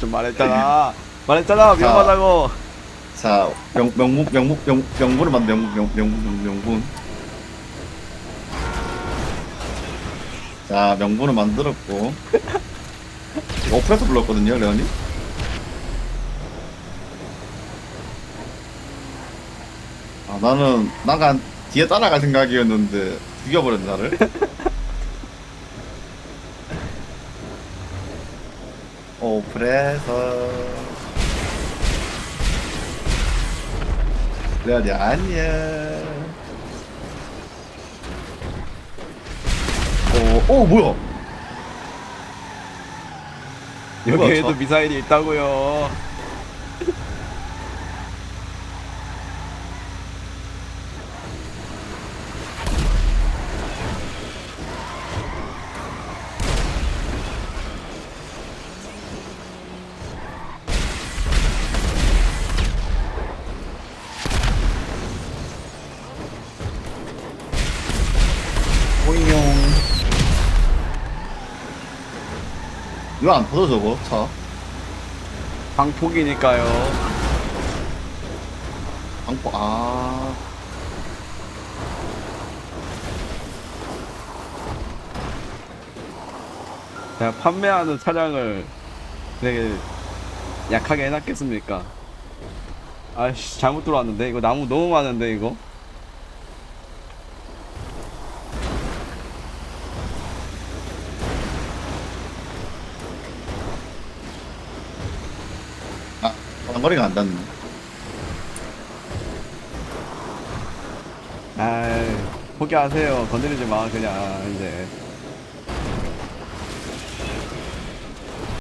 좀 말했잖아. 말했잖아 위험하다고. 자, 명, 명문, 명문, 명, 명분을 만 명분, 명, 명분, 명분. 자, 명분을 만들었고. 오프레서 불렀거든요, 레온이. 아, 나는, 나가 뒤에 따라갈 생각이었는데, 죽여버렸네, 나를. 오프레서. 레온이 안녕. 오, 오, 뭐야? 여기에도 저- 미사일이 있다고요. 오잉용. 왜안 터져, 저거, 차? 방폭이니까요. 방포, 아. 제가 판매하는 차량을 되게 약하게 해놨겠습니까? 아씨 잘못 들어왔는데 이거 나무 너무 많은데 이거 장거리가 안 닿네. 아 포기하세요 건드리지 마 그냥 이제